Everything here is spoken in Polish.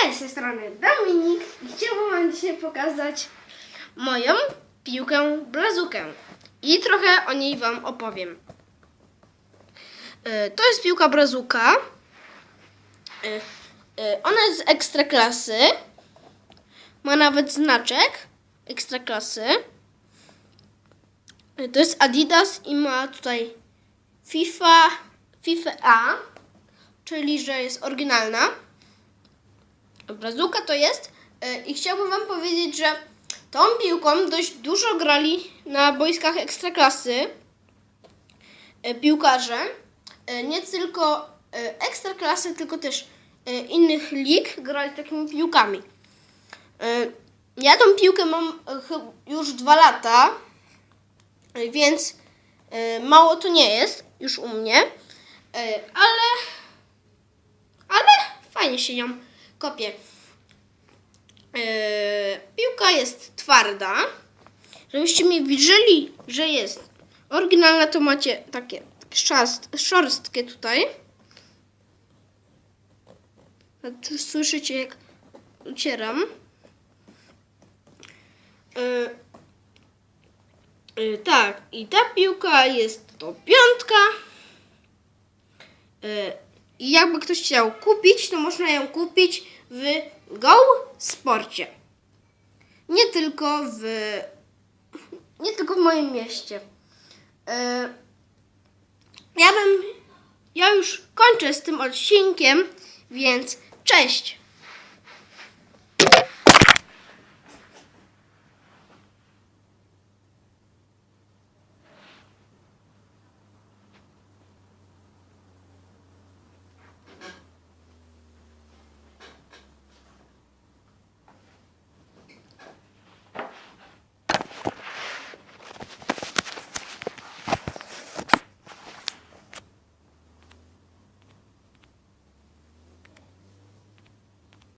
Cześć, z tej strony Dominik i chciałbym Wam dzisiaj pokazać moją piłkę blazukę i trochę o niej Wam opowiem. E, To jest piłka brazuka. E, e, Ona jest z ekstraklasy. Ma nawet znaczek ekstraklasy. To jest Adidas i ma tutaj FIFA, FIFA A, czyli że jest oryginalna. Brazuka to jest e, i chciałbym Wam powiedzieć, że tą piłką dość dużo grali na boiskach ekstraklasy e, piłkarze. E, Nie tylko ekstraklasy, tylko też innych lig grali takimi piłkami. Ja tą piłkę mam już dwa lata, więc mało to nie jest już u mnie, ale ale fajnie się nią kopie. Eee, piłka jest twarda. Żebyście mi widzieli, że jest oryginalna, to macie takie szorstkie tutaj. A Tu słyszycie, jak ucieram. Eee, eee, tak, i ta piłka jest to piątka. Eee, I jakby ktoś chciał kupić, to można ją kupić w Go Sporcie. Nie tylko w nie tylko w moim mieście. E, Ja bym ja już kończę z tym odcinkiem, więc cześć.